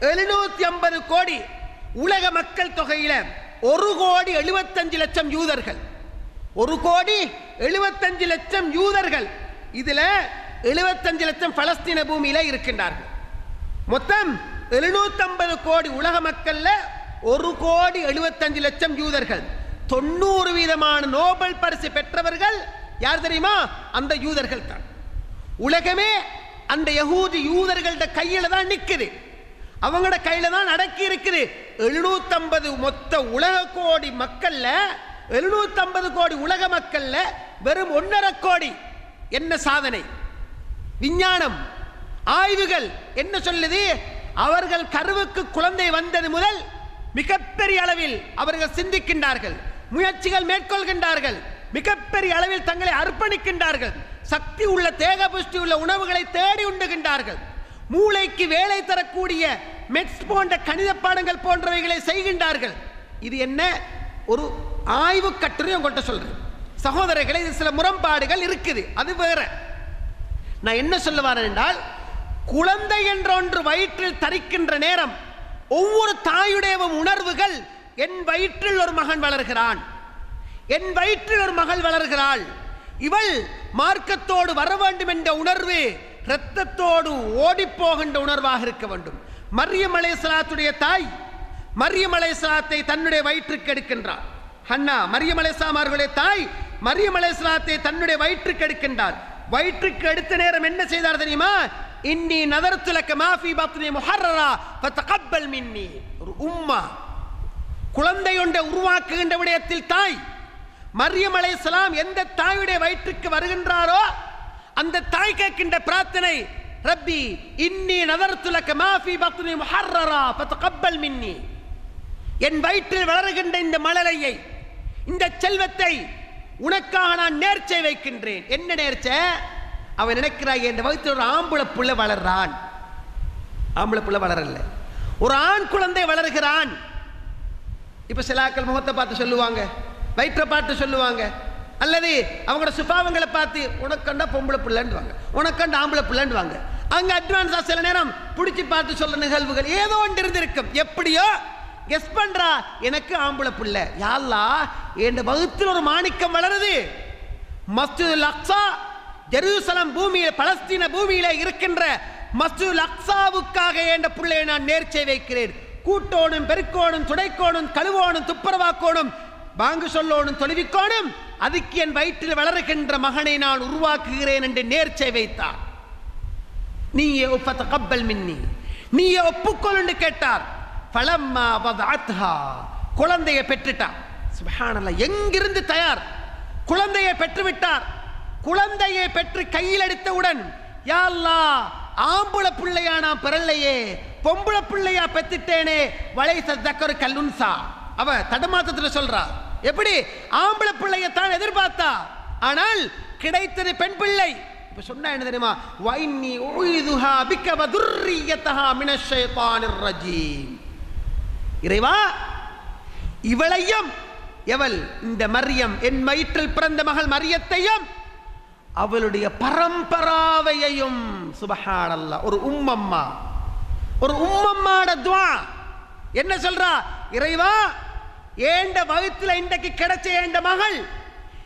எழுநூத்தி ஐம்பது கோடி உலக மக்கள் தொகையில ஒரு கோடி எழுபத்தஞ்சு லட்சம் யூதர்கள். ஒரு கோடி எழுபத்தஞ்சு லட்சம் யூதர்கள். இதுல எழுபத்தஞ்சு லட்சம் பலஸ்தீன பூமியில இருக்கின்றார்கள். மொத்தம் 750 கோடி உலக மக்கள்ல ஒரு கோடி எழுபத்தஞ்சு லட்சம் யூதர்கள். தொண்ணூறு வீதமான நோபல் பரிசு பெற்றவர்கள் யார் தெரியுமா? அந்த யூதர்கள் தான். உலகமே அந்த யகூதி யூதர்கள்ட கையில தான் நிற்குது அவங்களோட கையில தான் அடக்கி இருக்குது. 750 மொத்த உலக கோடி மக்களில் எழுநூத்தம்பது கோடி உலக மக்களில் வெறும் ஒன்றரை கோடி. என்ன சாதனை? விஞ்ஞானம். ஆய்வுகள். என்ன சொல்லுது? அவர்கள் கருவுக்கு குழந்தை வந்தது முதல் மிகப்பெரிய அளவில் அவர்கள் சிந்திக்கின்றார்கள். முயற்சிகள் மேற்கொள்கின்றார்கள். மிகப்பெரிய அளவில் தங்களை அர்ப்பணிக்கின்றார்கள். சக்தி உள்ள தேக புஷ்டி உள்ள உணவுகளை தேடி உண்டுகின்றார்கள். மூளைக்கு வேலை தரக்கூடிய மெட்ஸ் போன்ற கணித பாடங்கள் போன்றவைகளை செய்கின்றார்கள். இது என்ன? ஒரு ஆய்வு கட்டுரை உங்கள்கிட்ட சொல்றேன். சகோதரர்களை இது சில முரண்பாடுகள் இருக்குது. அது வேற. நான் என்ன சொல்ல வரேன் என்றால் குழந்தை என்ற ஒன்று வயிற்றில் தரிக்கின்ற நேரம் ஒவ்வொரு தாயுடைய உணர்வுகள் என் வயிற்றில் ஒரு மகன் வளர்கிறான். என் வயிற்றில் ஒரு மகள் வளர்கிறாள். இவள் மார்க்கத்தோடு வர வேண்டும் என்ற உணர்வு இரத்தத்தோடு ஓடிப்போகின்ற உணர்வாக இருக்க வேண்டும். மரியம் அலேசலாத்துடைய தாய் மரியம் அலேசலாத்தை தன்னுடைய வயிற்றுக்கு எடுக்கின்றார். ஹன்னா மரியம் அலைசலாம் அவர்களுடைய தாய் மரியம் அலேசலாத்தை தன்னுடைய வயிற்றுக்கு எடுக்கின்றார். வயிற்றுக்கு எடுத்த நேரம் என்ன செய்தார் தெரியுமா? இன்னி நதர்த்துலக்க மாஃபி பத்னி முஹர்ரரா ஃபதகப்பல் மின்னி. ஒரு உம்மா குழந்தை ஒன்றை உருவாக்குகின்ற விடயத்தில் தாய் மரியம் அலைஹிஸ்ஸலாம் எந்த தாயுடைய வயிற்றுக்கு வருகின்றாரோ அந்த தாய் கேட்கின்ற பிரார்த்தனை ரப்பி இன்னி நதர்த்துலக்க மாஃபி பத்னி முஹர்ரரா கப்பல் மின்னி. என் வயிற்றில் வளருகின்ற இந்த மழலையை இந்த செல்வத்தை உனக்காக நான் நேர்ச்சை வைக்கின்றேன். என்ன நேர்ச்சை? அவன் நினைக்கிறாய் என் வயிற்றில் ஒரு ஆம்பளை புள்ள வளர்றான். ஆம்பளை புள்ள வளரல. ஒரு ஆண் குழந்தை வளர்கிறான். இப்போ சிலாக்கள் முகத்தை பார்த்து சொல்லுவாங்க வயிற்றை பார்த்து சொல்லுவாங்க அல்லது அவங்களோட சுபாவங்களை பார்த்து உனக்கண்டா பொம்பளை பிள்ளைன்னுவாங்க. உனக்கண்டா ஆம்பளை பிள்ளைன்னுவாங்க. அங்கே அட்வான்ஸாக சில நேரம் பிடிச்சி பார்த்து சொல்ல நிகழ்வுகள் ஏதோ ஒன்று இருந்திருக்கும். எப்படியோ? கெஸ் பண்ணுறா எனக்கு ஆம்பளை பிள்ளை. யாழ்லா என் வகுத்தில் ஒரு மாணிக்கம் வளருது. மஸ்ஜித் அக்ஸா ஜெருசலம் பூமியில் பலஸ்தீன பூமியில இருக்கின்ற மஸ்ஜித் அக்ஸாவுக்காக என்ற பிள்ளையை நான் நேர்ச்சை வைக்கிறேன். கூட்டோனும் பெருக்கோனும் துடைக்கோனும் கழுவோனும் துப்புரவாக்கோனும் பாங்கு சொல்லோனும் தொழுவிக்கோனும் அதுக்கு என் வயிற்றில் வளருகின்ற மகனை நான் உருவாக்குகிறேன் என்று நேர்ச்சை வைத்தார். நீயே ஒப்பத்த கப்பல் மின்னி. நீயே ஒப்புக்கொள் என்று கேட்டார். பலம்மா வதாத்ஹா குழந்தையை பெற்றுட்டார். சுபஹானல்லாஹ் எங்கிருந்து தயார்? குழந்தையை பெற்றுவிட்டார். குழந்தையை பெற்று கையில் எடுத்தவுடன் யா அல்லாஹ் ஆம்புள பிள்ளையா நான் பிறல்லையே பொம்புள பிள்ளையா பெத்துட்டேனே வளைச தக்கரு கல்லுன்சா. அவ தடமாத்தத்துல சொல்றா. எப்படி? ஆம்பளை பிள்ளையை தான் எதிர்பார்த்தா? ஆனால் கிடைத்தது பெண் பிள்ளை. இப்ப சொன்னா என்ன தெரியுமா? வைன்னி உய்துஹா பிக்க வதுர்ரியத்தஹா மினஷ் ரஜீம். இறைவா இவளையும் எவள்? இந்த மரியம் என் வயிற்றில் பிறந்த மகள் மரியத்தையும் அவளுடைய பரம்பராவையையும். சுபஹானல்ல ஒரு உம்மம்மா. ஒரு உம்மம்மாட துவா. என்ன சொல்றா? இறைவா ஏண்ட வகுத்துல இன்றைக்கு கிடைச்ச ஏண்ட மகள்?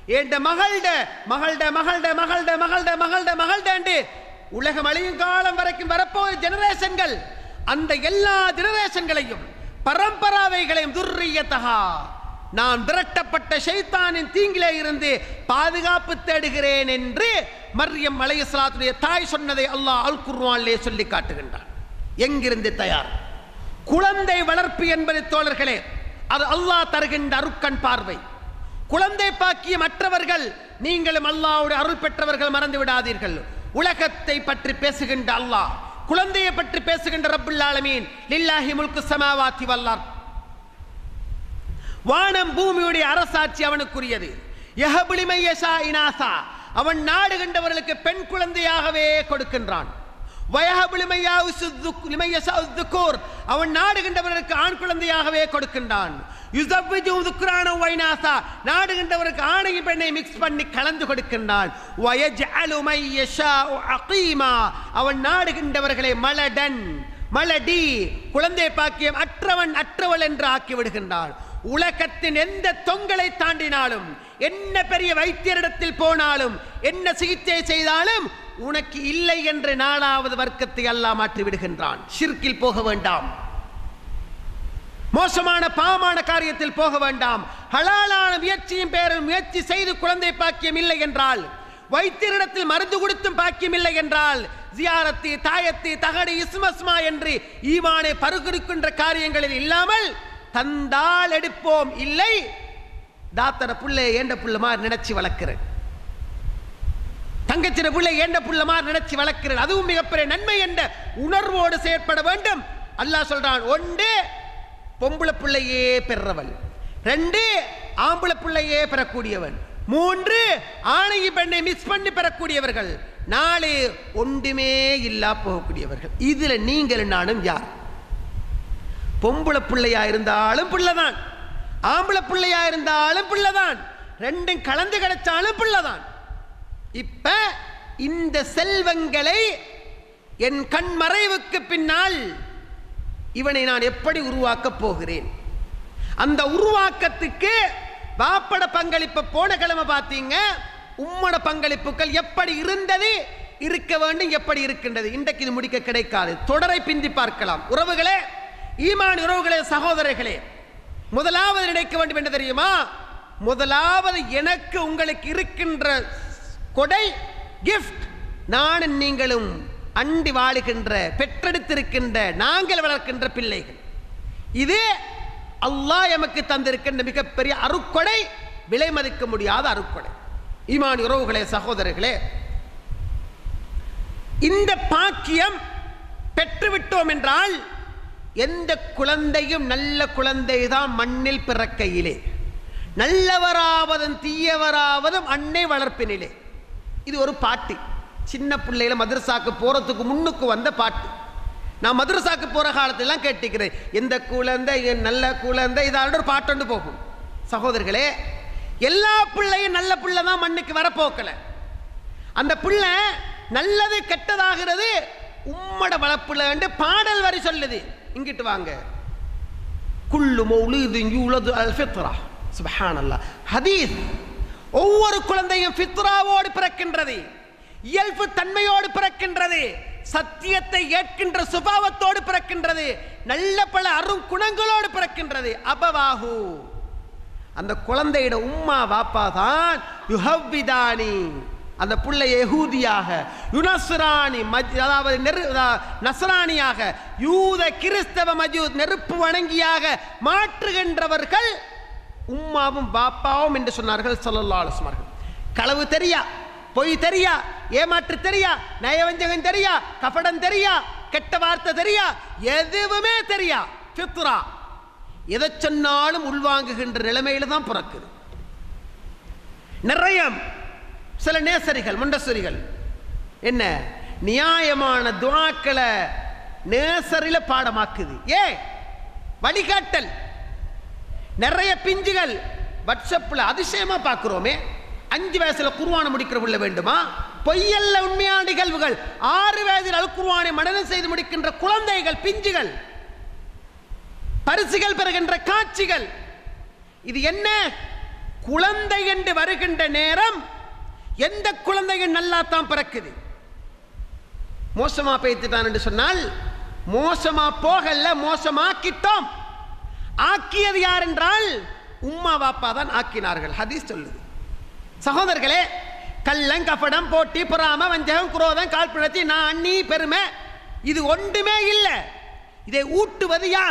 ஏண்ட மகள்ட மகள்ட மகள்ட மகள்ட மகள்ட மகள்ட மகள்டண்டு உலகம் அழியும் காலம் வரைக்கும் வரப்போகிற ஜெனரேஷன்கள் அந்த எல்லா ஜெனரேஷன்களையும் பரம்பராவைகளையும் துர்ரியத்தகா. நான் விரட்டப்பட்ட ஷைத்தானின் தீங்கிலே இருந்து பாதுகாப்பு தேடுகிறேன் என்று மரியம் அலையஸ்லாத்துடைய தாய் சொன்னதை அல்லாஹ் அல் குர்வானிலே சொல்லி காட்டுகின்றான். எங்கிருந்து தயார்? குழந்தை வளர்ப்பு என்பது தோழர்களே அது அல்லாஹ் தருகின்ற அருக்கண் பார்வை. குழந்தை பாக்கிய மற்றவர்கள் நீங்களும் அல்லாஹ்வுடைய அருள் பெற்றவர்கள் மறந்து விடாதீர்கள். உலகத்தை பற்றி பேசுகின்ற அல்லாஹ் குழந்தையை பற்றி பேசுகின்ற ரப்புல் ஆலமீன் லில்லாஹி முல்கு சமாவாத்தி வல்லார் வானம் பூமியுடைய அரசாட்சி அவனுக்குரியது. யஹபுலிமை இனாசா அவன் நாடுகின்றவர்களுக்கு பெண் குழந்தையாகவே கொடுக்கின்றான். வயஹபுலிமையா உசுத்துக்- அவன் நாடுகின்றவர்களுக்கு ஆண் குழந்தையாகவே கொடுக்கின்றான். யுஸவ்விஜு துக்ரான நாடுகின்றவருக்கு ஆணையும் பெண்ணை மிக்ஸ் பண்ணி கலந்து கொடுக்கின்றான். அவன் நாடுகின்றவர்களை மலடன் மலடி குழந்தை பாக்கியம் அற்றவன் அற்றவள் என்று ஆக்கி விடுகின்றான் உலகத்தின் எந்த தொங்கலை தாண்டினாலும் என்ன பெரிய வைத்தியரிடத்தில் போனாலும் என்ன சிகிச்சை செய்தாலும் உனக்கு இல்லை என்று நாலாவது வர்க்கத்தை அல்லாஹ் மாற்றி விடுகின்றான் ஷிர்கில் போக வேண்டாம். மோசமான பாவமான காரியத்தில் போக வேண்டாம். ஹலாலான முயற்சியும் பேரும் முயற்சி செய்து குழந்தை பாக்கியம் இல்லை என்றால் வைத்தியரிடத்தில் மருந்து கொடுத்தும் பாக்கியம் இல்லை என்றால் ஜியாரத்தி தாயத்தி தகடு இஸ்மஸ்மா என்று ஈமானை பருகிருக்கின்ற காரியங்களில் இல்லாமல் தந்தால் எடுப்போம். இல்லை தாத்தர புள்ளை ஏண்ட புள்ள மாதிரி நினைச்சு வளர்க்கிறேன். தங்கச்சின பிள்ளை ஏண்ட புள்ள மாதிரி நினைச்சு வளர்க்கிறேன் அதுவும் மிகப்பெரிய நன்மை என்ற உணர்வோடு செயற்பட வேண்டும். அல்லாஹ் சொல்றான் ஒன்று பொம்பளை பிள்ளையே பெறவள் ரெண்டு ஆம்பளை பிள்ளையே பெறக்கூடியவன். மூன்று ஆணையை பெண்ணை மிஸ் பண்ணி பெறக்கூடியவர்கள். நாலு ஒன்றுமே இல்லா போகக்கூடியவர்கள். இதுல நீங்கள் நானும் யார்? பொம்பளை பிள்ளையா இருந்தாலும் பிள்ளைதான். ஆம்பளை பிள்ளையா இருந்தாலும் பிள்ளைதான். ரெண்டும் கலந்து கிடைச்சாலும் பிள்ளைதான். இப்ப இந்த செல்வங்களை என் கண் மறைவுக்கு பின்னால் இவனை நான் எப்படி உருவாக்கப் போகிறேன்? அந்த உருவாக்கத்துக்கு வாப்பட பங்களிப்பு போன கிழமை பார்த்தீங்க? உம்மட பங்களிப்புகள் எப்படி இருந்தது? இருக்க வேண்டும் எப்படி இருக்கின்றது? இன்றைக்கு இது முடிக்க கிடைக்காது. தொடரை பிந்தி பார்க்கலாம். உறவுகளே ஈமான் உறவுகளே சகோதரர்களே முதலாவது நினைக்க வேண்டும் என்று தெரியுமா? முதலாவது எனக்கு உங்களுக்கு இருக்கின்ற கொடை கிஃப்ட் நானும் நீங்களும் அண்டி வாழுகின்ற பெற்றெடுத்திருக்கின்ற நாங்கள் வளர்க்கின்ற பிள்ளைகள். இது அல்லாஹ் எமக்கு தந்திருக்கின்ற மிகப்பெரிய அருக்கொடை விலை மதிக்க முடியாத அருக்கொடை. ஈமான் உறவுகளே சகோதரர்களே இந்த பாக்கியம் பெற்றுவிட்டோம் என்றால் எந்த குழந்தையும் நல்ல குழந்தை தான் மண்ணில் பிறக்கையிலே. நல்லவராவதும் தீயவராவதும் அன்னை வளர்ப்பினிலே. இது ஒரு பாட்டு. சின்ன பிள்ளையில மதரசாக்கு போகிறதுக்கு முன்னுக்கு வந்த பாட்டு. நான் மதரசாக்கு போகிற காலத்திலாம் கேட்டுக்கிறேன் எந்த குழந்தை என் நல்ல குழந்தை இதால ஒரு பாட்டு போகும். சகோதரர்களே எல்லா பிள்ளையும் நல்ல பிள்ளை தான் மண்ணுக்கு வரப்போக்கலை. அந்த பிள்ளை நல்லது கெட்டதாகிறது உம்மட வளப்புல பாடல் வரி சொல்லுது. இங்கிட்டு வாங்க. குள்ளு மௌலூது இங்கு அல் அல்ஃபித்ரா சுபஹானல்லா ஹதீஸ். ஒவ்வொரு குழந்தையும் ஃபித்ராவோடு பிறக்கின்றது. இயல்பு தன்மையோடு பிறக்கின்றது. சத்தியத்தை ஏற்கின்ற சுபாவத்தோடு பிறக்கின்றது. நல்ல பல அரும் குணங்களோடு பிறக்கின்றது. அபவாகு அந்த குழந்தையிட உம்மா வாப்பா தான் யுஹவ்விதானி. அந்த புள்ள யகூதியாக யுனசுராணி அதாவது நெரு நசராணியாக யூத கிறிஸ்தவ மஜூத் நெருப்பு வணங்கியாக மாற்றுகின்றவர்கள் உம்மாவும் பாப்பாவும் என்று சொன்னார்கள் ஸல்லல்லாஹு அலைஹி களவு தெரியா? பொய் தெரியா? ஏமாற்று தெரியா? நயவஞ்சகம் தெரியா? கபடம் தெரியா? கெட்ட வார்த்தை தெரியா? எதுவுமே தெரியா? ஃபித்ரா. எதை சொன்னாலும் உள்வாங்குகின்ற நிலைமையில தான் பிறக்குது. நிறைய சில நேசரிகள் முண்டசரிகள் என்ன? நியாயமான துவாக்களை நேசரில பாடமாக்குது. ஏ வழிகாட்டல். நிறைய பிஞ்சுகள். வாட்ஸ்அப்பில் அதிசயமா பார்க்குறோமே. அஞ்சு வயசுல குருவானை முடிக்கிற உள்ள வேண்டுமா? பொய்யல்ல உண்மையான நிகழ்வுகள். ஆறு வயதில் அல் குருவானை மனனம் செய்து முடிக்கின்ற குழந்தைகள் பிஞ்சுகள். பரிசுகள் பெறுகின்ற காட்சிகள். இது என்ன? குழந்தை என்று வருகின்ற நேரம் எந்த குழந்தைகள் நல்லா தான் பிறக்குது? மோசமா பேத்துட்டான் என்று சொன்னால் மோசமா போகல மோசமாக்கிட்டோம். ஆக்கியது யார் என்றால் உம்மா வாப்பா தான் ஆக்கினார்கள். ஹதீஸ் சொல்லுது. சகோதரர்களே கள்ளம் கபடம் போட்டி பொறாம வஞ்சகம் குரோதம் காழ்ப்பிழச்சி நான் அண்ணி பெருமை இது ஒன்றுமே இல்லை. இதை ஊட்டுவது யார்?